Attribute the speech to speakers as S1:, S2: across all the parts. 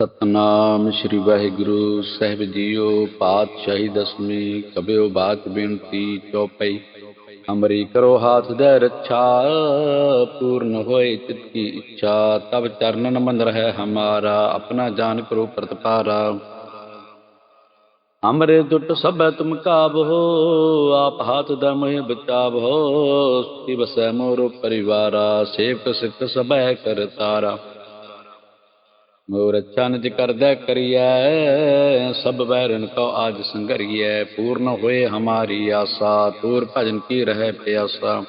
S1: ਸਤਨਾਮ ਸ੍ਰੀ ਵਾਹਿਗੁਰੂ ਸਾਹਿਬ ਜੀਓ, ਪਾਤਸ਼ਾਹੀ ਦਸਵੀਂ, ਕਬਿਓ ਬਾਤ ਬੇਨਤੀ ਚੌਪਈ। ਅਮਰੀ ਕਰੋ ਹਾਥ ਦੇ ਰੱਛਾ, ਪੂਰਨ ਹੋਏ ਚਿਤ ਕੀ ਇੱਛਾ। ਤਬ ਚਰਨਨ ਮੰਦਰ ਹੈ ਹਮਾਰਾ, ਆਪਣਾ ਜਾਨ ਕਰੋ ਪ੍ਰਤਪਾਰਾ। ਹਮਰੇ ਦੁੱਟ ਸਭੈ ਤੁਮ ਕਾਬੋ ਆਪ ਹਾਥ ਦਾ ਮੋਹਿ ਬਚਾਵੋ। ਸਤੀ ਬਸੈ ਮੋਰੋ ਪਰਿਵਾਰਾ, ਸੇਵਕ ਸਿੱਖ ਸਭੈ ਕਰ ਮੋਰ ਅੱਛਾ ਚੰਜ ਕਰਦਾ ਕਰੀਐ, ਸਭ ਬੈਰਨ ਕੋ ਆਜ ਸੰਗਰੀਐ, ਪੂਰਨ ਹੋਏ ਹਮਾਰੀ ਆਸਾ ਤੂਰ ਭਜਨ ਕੀ ਰਹਿ ਪਿਆਸਾ।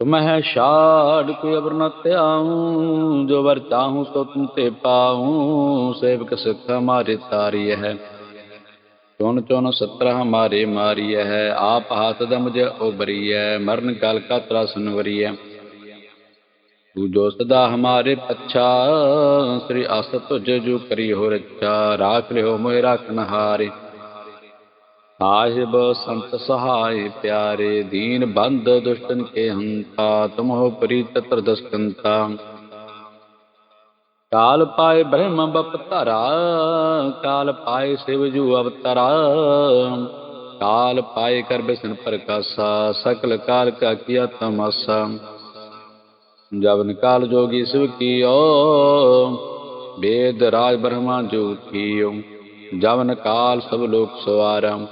S1: ਤੁਮਹਿ ਛਾੜ ਕੋਈ ਅਬਰ ਨ ਧਿਆਉ, ਜੋ ਵਰ ਚਾਹੂੰ ਸੋ ਤੁਮ ਤੇ ਪਾਉ, ਸੇਵਕ ਸਿੱਖ ਹਮਾਰੇ ਤਾਰੀ ਹੈ ਚੁਣ ਚੁਣ ਸਤਰ ਹਮਾਰੇ ਮਾਰੀ ਹੈ ਆਪ ਹਾਥ ਦਮ ਜ ਉਬਰੀਐ ਮਰਨ ਕਾਲ ਕਾ ਤਰਾਸਨ ਵਰੀਐ ਤੂ ਜੋ ਸਦਾ ਹਮਾਰੇ ਪੱਛਾ। ਸ੍ਰੀ ਅਸ ਤੁਜ ਜੋ ਕਰੀ ਹੋ ਰੱਛਾ ਰਾਖ ਲਿਓ ਮੋਹਿ ਰਾਖਨ ਸਾਹਿਬ ਸੰਤ ਸਹਾਇ ਪਿਆਰੇ। ਦੀਨ ਬੰਦ ਦੁਸ਼ਟਨ ਕੇ ਹੰਤਾ। ਤੁਮਹੁ ਪ੍ਰੀਤ ਤਰਦਸਕੰਤਾ ਕਾਲ ਪਾਏ ਬ੍ਰਹਮ ਬਪਤਰਾ ਕਾਲ ਪਾਏ ਸਿਵ ਜੂ ਅਵਤਰਾ। ਕਾਲ ਪਾਏ ਕਰ ਬਿਸਨ ਪ੍ਰਕਾਸ਼ਾ। ਸਕਲ ਕਾਲ ਕਾ ਕੀਆ ਤਮਾਸਾ। ਜਵਨ ਕਾਲ ਜੋਗੀ ਸਿਵ ਕੀਓ ਵੇਦ ਰਾਜ ਬ੍ਰਹਮਾ ਜੋ ਕੀਓ। ਜਵਨ ਕਾਲ ਸਭ ਲੋਕ ਸਵਾਰਮ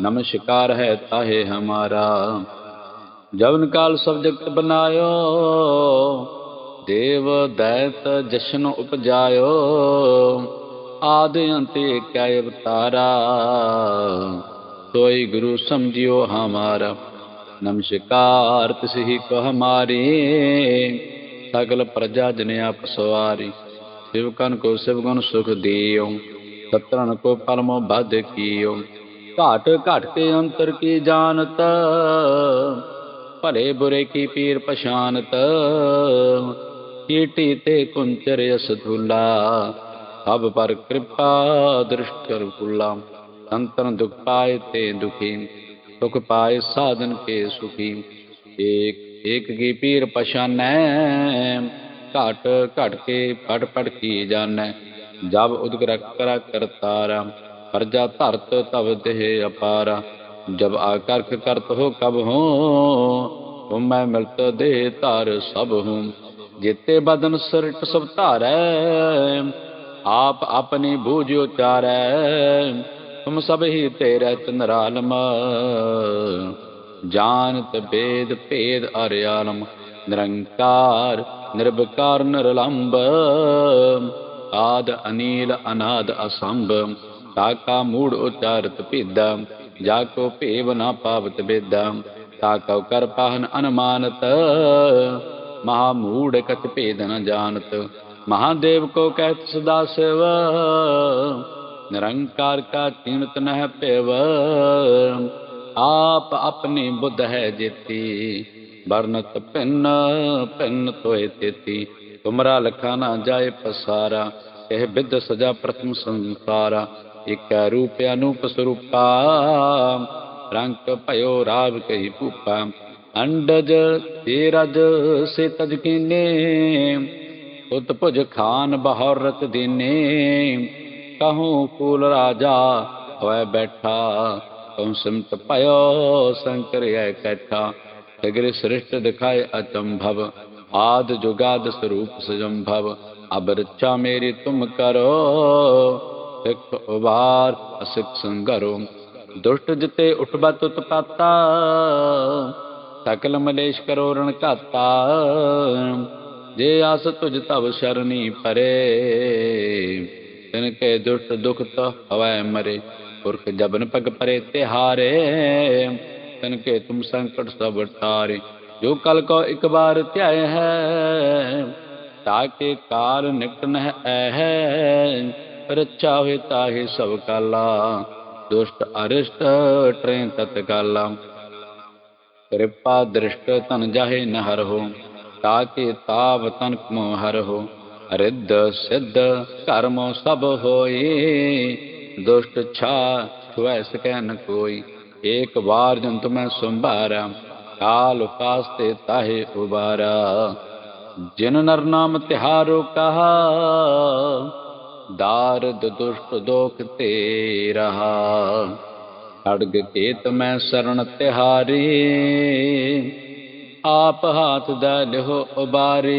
S1: ਨਮਸਕਾਰ ਹੈ ਤਾਹੇ ਹਮਾਰਾ। ਜਵਨ ਕਾਲ ਸਭ ਜਗਤ ਬਨਾਇਓ, ਦੇਵ ਦੈਤ ਜਸ਼ਨ ਉਪਜਾਇਓ ਆਦ ਅੰਤ ਏਕੈ ਅਵਤਾਰਾ ਸੋਈ ਗੁਰੂ ਸਮਝਿਓ ਹਮਾਰਾ। ਨਮਸਕਾਰ ਤਿਸ ਹੀ ਕੋ ਸਗਲ ਪ੍ਰਜਾ ਜਨ ਆਪ ਸਵਾਰੀ। ਸਿਵਕਨ ਕੋ ਸਿਵਗੁਣ ਸੁਖ ਦਿਓ। ਸਤਰਨ ਕੋ ਪਰਮੋ ਬਧ ਕੀਓ। ਘਾਟ ਘਟ ਕੇ ਅੰਤਰ ਕੀ ਜਾਣਤ? ਭਲੇ ਬੁਰੇ ਕੀ ਪੀਰ ਪਛਾਨਤ? ਕੀਟੀ ਤੇ ਕੁੰਚਰ ਅਸ ਧੁਲਾ ਅਬ ਪਰ ਕਿਰਪਾ ਦ੍ਰਿਸ਼ ਕਰ ਕੁਲਾ ਸੰਤਨ ਦੁਖ ਪਾਏ ਤੇ ਦੁਖੀ। ਸੁਖ ਪਾਏ ਸਾਧਨ ਕੇ ਸੁਖੀ। ਏਕ ਏਕ ਕੀ ਪੀਰ ਪਛਾਨੈ, ਘਟ ਘਟ ਕੇ ਪੜ ਪੜ ਕੀ ਜਾਣੈ। ਜਬ ਉਦਕ ਰਖ ਕਰਾ ਕਰਤਾਰਾ ਪ੍ਰਜਾ ਧਰਤ ਤਵ ਦੇਹ ਅਪਾਰਾ। ਜਬ ਆਕਰਖ ਕਰਤ ਹੋ ਕਬ ਹੋ ਤੁਮ ਮੈਂ ਮਿਲਤ ਦੇ ਧਾਰ ਸਭ ਹੂੰ। ਜਿਤੇ ਬਦਨ ਸਿਰਟ ਸਭ ਧਾਰੈ, ਆਪ ਆਪਣੀ ਬੂਝ ਉਚਾਰੈ। ਤੁਮ ਸਭ ਹੀ ਤੇਰੇ ਚੰਦਰਾਲਮ ਜਾਣਤ ਬੇਦ ਭੇਦ ਅਰਿਆਲਮ। ਨਿਰੰਕਾਰ ਨਿਰਭਕਾਰ ਨਿਰਲੰਬ। ਆਦ, ਅਨੀਲ, ਅਨਾਦ, ਅਸੰਭ। ਤਾਕਾ ਮੂੜ ਉਚਾਰਤ ਭੇਦਾ। ਜਾ ਕੋ ਭੇਵ ਨਾ ਪਾਵਤ ਬੇਦਾ ਤਾਕਉ ਕਰ ਪਾਹਨ ਅਨਮਾਨਤ। ਮਹਾ ਮੂੜ ਕਤ ਭੇਦ ਨ ਜਾਣਤ। ਮਹਾਦੇਵ ਕੋ ਕਹਿਤ ਸਦਾ ਸਿਵ। ਨਿਰੰਕਾਰ ਕਾ ਚਿੰਤ ਨਹਿ ਭੇਵ। ਆਪ ਆਪਣੀ ਬੁੱਧ ਹੈ ਜੇਤੀ। ਵਰਨਤ ਪਿੰਨ ਪਿੰਨ ਤੋਏ ਤੇਤੀ। ਤੁਮਰਾ ਲਖਾ ਨਾ ਜਾਏ ਪਸਾਰਾ। ਇਹ ਬਿਦ ਸਜਾ ਪ੍ਰਥਮ ਸੰਸਾਰਾ। ਇਕ ਰੂਪ ਅਨੂਪ ਸਰੂਪਾ। ਰੰਗ ਭਇਓ ਰਾਵ ਕਹੀ ਭੂਪਾ। ਅੰਡਜ ਤੇ ਰਜ ਸੇ ਤਜ ਕੀਨੇ ਉਤ ਭੁਜ ਕਹੂੰ ਕੂਲ ਰਾਜਾ, ਹੋਇ ਬੈਠਾ। ਕਉ ਸਿਮਤ ਭਇਓ ਸੰਕਰ ਕੈਠਾ। ਸਗਰੇ ਸ੍ਰਿਸ਼ਟ ਦਿਖਾਏ ਅਚੰਭਵ। ਆਦ ਜੁਗਾਦ ਸਰੂਪ ਸਜੰਭਵ। ਅਬ ਰਚਾ ਮੇਰੀ ਤੁਮ ਕਰੋ। ਸਿੱਖ ਉਬਾਰ ਅਸਿਕ ਸੰਗਰੋ। ਦੁਸ਼ਟ ਜਿਤੇ ਉਠਬਤ ਉਤਪਾਤਾ। ਸਕਲ ਮਲੇਸ਼ ਕਰੋ ਰਣ ਘਾਤਾ। ਜੇ ਆਸ ਤੁਜ ਤਵ ਸ਼ਰਨੀ ਪਰੇ। ਤਿਨ ਕੇ ਦੁਸ਼ਟ ਦੁਖ ਤ ਹਵੈ ਮਰੇ ਪੁਰਖ ਜਬਨ ਪਗ ਪਰੇ ਤਿਹਾਰੇ ਤਿਨ ਕੇ ਤੁਮ ਸੰਕਟ ਸਭ ਟਾਰੇ ਜੋ ਕਲ ਕੋ ਇੱਕ ਬਾਰ ਧਿਆਏ ਹੈ ਤਾਕੇ ਕਾਲ ਨਿਕਟ ਨਹਿ ਐ ਰੱਛਾ ਹੋਏ ਤਾਹੇ ਸਭ ਕਾਲਾ ਦੁਸ਼ਟ ਅਰਿਸ਼ਟ ਟ੍ਰੇਨ ਤਤ ਕਿਰਪਾ ਦ੍ਰਿਸ਼ਟ ਤਨ ਜਾਹੇ ਨਹਰ ਹੋ ਤਾਕੇ ਤਾਵ ਤਨ ਕਮੋ ਹਰ ਹੋ ਰਿੱਧ ਸਿੱਧ ਕਰਮ ਸਭ ਹੋਏ। ਦੁਸ਼ਟ ਛਾ ਛੁਐ ਸਕੈ ਨ ਕੋਈ। ਏਕ ਵਾਰ ਜੰਤ ਮੈਂ ਸੰਭਾਰਾ, ਕਾਲ ਕਾਸਤੇ ਤਾਹੇ ਉਬਾਰਾ। ਜਿਨ ਨਰ ਨਾਮ ਤਿਹਾਰੋ ਕਹਾ, ਦਾਰਦ ਦੁਸ਼ਟ ਦੋਖ ਤੇ ਰਹਾ। ਖੜਗ ਕੇਤ ਮੈਂ ਸਰਣ ਤਿਹਾਰੀ, ਆਪ ਹਾਥ ਦਾ ਲਿਹੋ ਉਬਾਰੇ।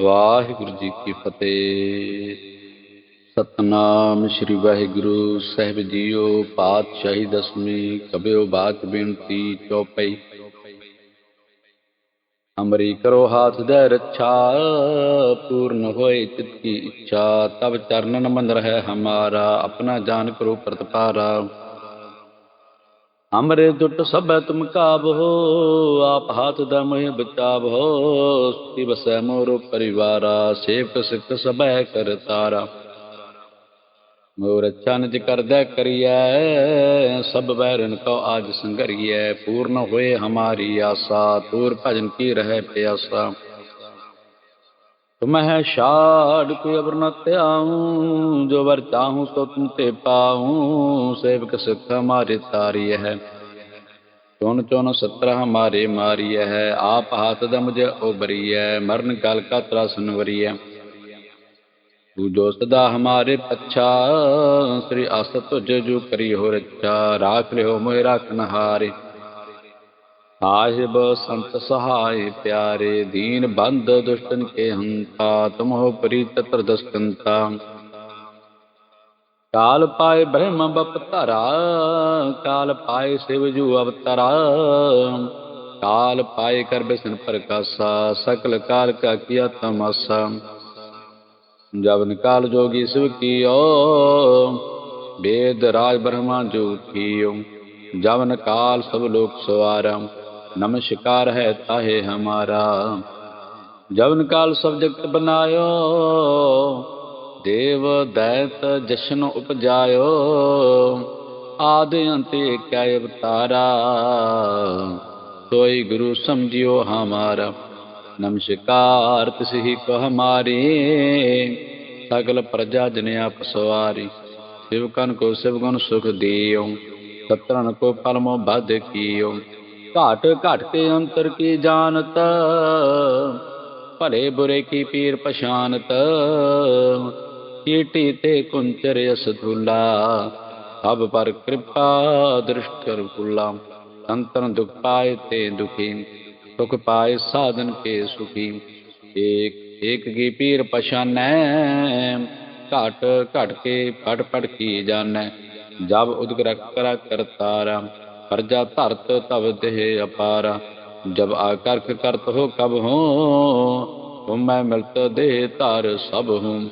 S1: ਵਾਹਿਗੁਰੂ ਜੀ ਕੀ ਫਤਿਹ। ਸਤਨਾਮ ਸ੍ਰੀ ਵਾਹਿਗੁਰੂ ਸਾਹਿਬ ਜੀਓ, ਪਾਤਸ਼ਾਹੀ ਦਸਵੀਂ ਕਬਿਓ ਬਾਤ ਬੇਨਤੀ ਚੌਪਈ। ਅਮਰੀ ਕਰੋ ਹਾਥ ਦੇ ਰੱਛਾ, ਪੂਰਨ ਹੋਏ ਚਿਤ ਕੀ ਇੱਛਾ। ਤਬ ਚਰਨਨ ਮੰਨ ਰਹਿ ਹਮਾਰਾ, ਆਪਣਾ ਜਾਨ ਕਰੋ ਪ੍ਰਤਪਾਰਾ। ਅਮਰੇ ਦੁੱਟ ਸਭੈ ਤੁਮ ਕਾਬੋ ਆਪ ਹਾਥ ਦਾ ਮੋਹ ਬਚਾਵੋ ਸੁਤੀ ਬਸੈ ਮੋਰ ਪਰਿਵਾਰਾ, ਸੇਵਕ ਸਿੱਖ ਸਭੈ ਕਰ ਤਾਰਾ। ਮੋਰ ਚੰਜ ਕਰਦਾ ਕਰੀਐ, ਸਭ ਬੈਰਨ ਕੋ ਆਜ ਸੰਗਰੀਐ ਪੂਰਨ ਹੋਏ ਹਮਾਰੀ ਆਸਾ ਤੂਰ ਭਜਨ ਕੀ ਰਹਿ ਪਿਆਸਾ। ਤੁਮਹਿ ਛਾੜ ਕੋਈ ਅਬਰ ਨ ਧਿਆਉ, ਜੋ ਵਰ ਚਾਹੂੰ ਸੋ ਤੁਮ ਤੇ ਪਾਉ, ਸੇਵਕ ਸਿੱਖ ਹਮਾਰੇ ਤਾਰੀ ਹੈ। ਚੁਣ ਚੁਣ ਸਤਰ ਹਮਾਰੇ ਮਾਰੀ ਹੈ, ਆਪ ਹਾਥ ਦਾ ਮੁਝੇ ਹੈ ਮਰਨ ਕਾਲ ਕਾ ਸੁਨਵਰੀ ਹੈ ਤੂੰ ਜੋ ਸਦਾ ਹਮਾਰੇ ਪੱਛਾ, ਸ੍ਰੀ ਅਸਤ ਤੁਜ ਜੋ ਕਰੀ ਹੋ ਰੱਛਾ, ਰਾਖ ਲਿਓ ਮੋਹਿ ਰਾਖਨ ਹਾਰੇ ਸਾਹਿਬ ਸੰਤ ਸਹਾਇ ਪਿਆਰੇ, ਦੀਨ ਬੰਦ ਦੁਸ਼ਟਨ ਕੇ ਹੰਤਾ, ਤੁਮਹੁ ਪ੍ਰੀਤ ਤਰਦਸਕੰਤਾ। ਕਾਲ ਪਾਏ ਬ੍ਰਹਮ ਬਪਤਰਾ ਕਾਲ ਪਾਏ ਸਿਵ ਜੂ ਅਵਤਰਾ। ਕਾਲ ਪਾਏ ਕਰ ਬਿਸਨ ਪ੍ਰਕਾਸ਼ਾ, ਸਕਲ ਕਾਲ ਕਾ ਕੀਆ ਤਮਾਸਾ। ਜਬ ਨਿਕਾਲ ਜੋਗੀ ਸਿਵ ਕੀ ਓ ਬੇਦ ਰਾਜ ਬ੍ਰਹਮਾ ਜੋ ਕੀਓ। ਜਵਨ ਕਾਲ ਸਭ ਲੋਕ ਸਵਾਰਮ। ਨਮਸਕਾਰ ਹੈ ਤਾਹੇ ਹਮਾਰਾ। ਜਵਨ ਕਾਲ ਸਭ ਜਗਤ ਬਨਾਇਓ, ਦੇਵ ਦੈਤ ਜਸ਼ਨ ਉਪਜਾਇਓ ਆਦਿ ਅੰਤੇ ਕੈ ਅਵਤਾਰਾ। ਸੋਈ ਗੁਰੂ ਸਮਝਿਓ ਹਮਾਰਾ। ਨਮਸਕਾਰ ਤਿਸ ਹੀ ਕੋ ਹਮਾਰੇ, ਸਗਲ ਪ੍ਰਜਾ ਜਨ ਆਪ ਸਵਾਰੀ। ਸਿਵਕਨ ਕੋ ਸਿਵਗੁਣ ਸੁਖ ਦਿਓ ਸਤਰਨ ਕੋ ਪਰਮੋ ਬਧ ਕੀਓ। ਘਾਟ ਘਟ ਕੇ ਅੰਤਰ ਕੀ ਜਾਣਤ? ਭਲੇ ਬੁਰੇ ਕੀ ਪੀਰ ਪਛਾਨਤ? ਕੀਟੀ ਤੇ ਕੁੰਚਰ ਅਸਦੁੱਲਾ ਅਬ ਪਰ ਕਿਰਪਾ ਦ੍ਰਿਸ਼ਟ ਕਰ ਕੁੱਲਾ ਅੰਤਰ ਦੁਖ ਪਾਏ ਤੇ ਦੁਖੀ, ਸੁਖ ਪਾਏ ਸਾਧਨ ਕੇ ਸੁਖੀ। ਏਕ ਏਕ ਕੀ ਪੀਰ ਪਛਾਨੈ, ਘਟ ਘਟ ਕੇ ਪੜ ਪੜ ਕੀ ਜਾਣੈ। ਜਬ ਉਦਗਰਕ ਕਰਾ ਕਰਤਾਰਾ ਪਰਜਾ ਧਰਤ ਤਵ ਦੇਹ ਅਪਾਰਾ। ਜਬ ਆਕਰਖ ਕਰਤ ਹੋ ਕਬ ਹੋ ਤੁਮ ਮੈਂ ਮਿਲਤ ਦੇ ਧਾਰ ਸਭ ਹੂੰ।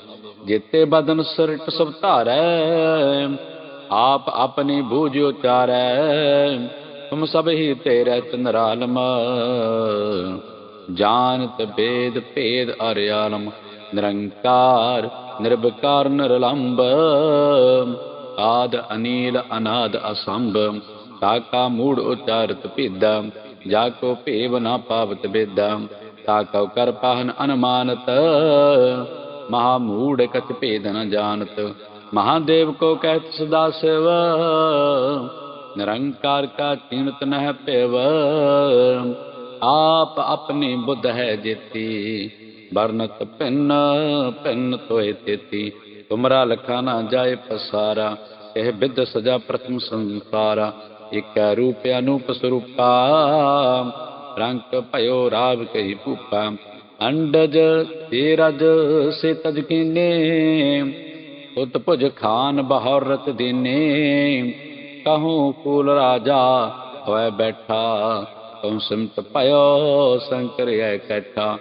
S1: ਜੀਤੇ ਬਦਨ ਸਿਰਟ ਸਭ ਧਾਰੈ, ਆਪ ਆਪਣੀ ਬੂਝ ਉਚਾਰੈ। ਤੁਮ ਸਭ ਹੀ ਤੇਰੇ ਚੰਦਰਾਲਮ ਜਾਣਤ ਭੇਦ ਭੇਦ ਅਰਿਆਲਮ ਨਿਰੰਕਾਰ ਨਿਰਭਕਾਰ ਨਿਰਲੰਬ, ਆਦ, ਅਨੀਲ, ਅਨਾਦ, ਅਸੰਭ। ਤਾਕਾ ਮੂੜ ਉਚਾਰਤ ਭੇਦਾ ਜਾ ਕੋ ਭੇਵ ਨਾ ਪਾਵਤ ਬੇਦਾ ਤਾਕਉ ਕਰ ਪਾਹਨ ਅਨਮਾਨਤ। ਮਹਾ ਮੂੜ ਕਛ ਭੇਦ ਨ ਜਾਣਤ, ਮਹਾਦੇਵ ਕੋ ਕਹਿਤ ਸਦਾ ਸਿਵ ਨਿਰੰਕਾਰ ਕਾ ਕੀਮਤ ਨਹਿ ਭੇਵ। ਆਪ ਆਪਣੀ ਬੁੱਧ ਹੈ ਜੇਤੀ, ਵਰਨਤ ਪਿੰਨ ਪਿੰਨ ਤੋਏ ਤੇਤੀ। ਤੁਮਰਾ ਲਖਾ ਨਾ ਜਾਏ ਪਸਾਰਾ, ਇਹ ਬਿਦ ਸਜਾ ਪ੍ਰਥਮ ਸੰਸਾਰਾ। ਇਕ ਰੂਪ ਅਨੂਪ ਸਰੂਪਾ ਰੰਗ ਭਇਓ ਰਾਵ ਕਹੀ ਭੂਪਾ। ਅੰਡਜ ਤੇ ਸੇ ਤਜ ਕੀਨੇ, ਉਤ ਭੁਜ ਖਾਨ ਬਹਰ ਦੀਨੇ। ਕਹੂੰ ਕੂਲ ਰਾਜਾ ਹੋਇ ਬੈਠਾ ਤੁਮ ਸਿਮਤ ਭਇਓ ਸੰਕਰ ਐ ਕੈਠਾ।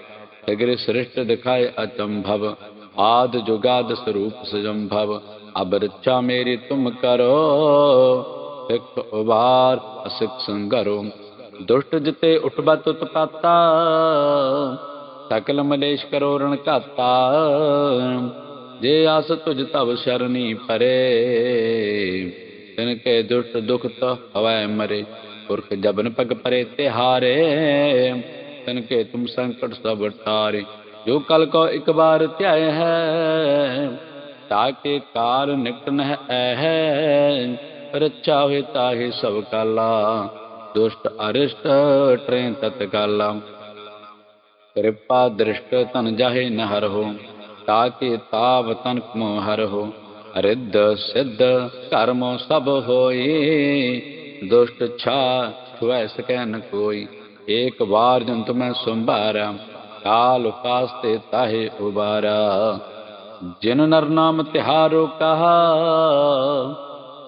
S1: ਅਗਰੇ ਸ੍ਰਿਸ਼ਟ ਦਿਖਾਏ ਅਚੰਭਵ, ਆਦ ਜੁਗਾਦ ਸਰੂਪ ਸਜੰਭਵ। ਅਬ ਮੇਰੀ ਤੁਮ ਕਰੋ ਸਿੱਖ ਉਬਾਰ ਅਸਿਕ ਸੰਗਰੋ ਦੁਸ਼ਟ ਜਿਤੇ ਉਠਬਤ ਉਤਪਾਤਾ ਸਕਲ ਮਲੇਸ਼ ਕਰੋ ਰਣ ਘਾਤਾ, ਜੇ ਆਸ ਤੁਝ ਤਬ ਸ਼ਰਣੀ ਪਰੇ, ਤਿਨ ਕੇ ਦੁਸ਼ਟ ਦੁਖ ਤ ਹਵੈ ਮਰੇ, ਪੁਰਖ ਜਬਨ ਪਗ ਪਰੇ ਤਿਹਾਰੇ, ਤਿਨ ਕੇ ਤੁਮ ਸੰਕਟ ਸਭ ਟਾਰੇ ਜੋ ਕਲ ਕੋ ਇੱਕ ਵਾਰ ਧਿਆਏ ਹੈ ਤਾਕੇ ਕਾਰ ਨਿਕਟ ਨਹਿ ਐ ਰੱਛਾ ਹੋਏ ਤਾਹੇ ਸਭ ਕਾਲਾ, ਦੁਸ਼ਟ ਅਰਿਸ਼ਟ ਟ੍ਰੈ ਤਤ ਕਾਲਾ ਕਿਰਪਾ ਦ੍ਰਿਸ਼ਟ ਤਨ ਜਾਹੇ ਨ ਹਰਹੁ ਤਾਕੇ ਤਾਵ ਤਨ ਕਮੋ ਹਰਹੁ ਰਿੱਧ ਸਿੱਧ ਕਰਮੋ ਸਭ ਹੋਈ ਦੁਸ਼ਟ ਛਾ ਛੁਐ ਸਕੈ ਨ ਕੋਈ। ਏਕ ਵਾਰ ਜੰਤ ਮੈਂ ਸੰਭਾਰਾ, ਕਾਲ ਕਾਸਤੇ ਤਾਹੇ ਉਬਾਰਾ। ਜਿਨ ਨਰ ਨਾਮ ਤਿਹਾਰੋ ਕਹਾ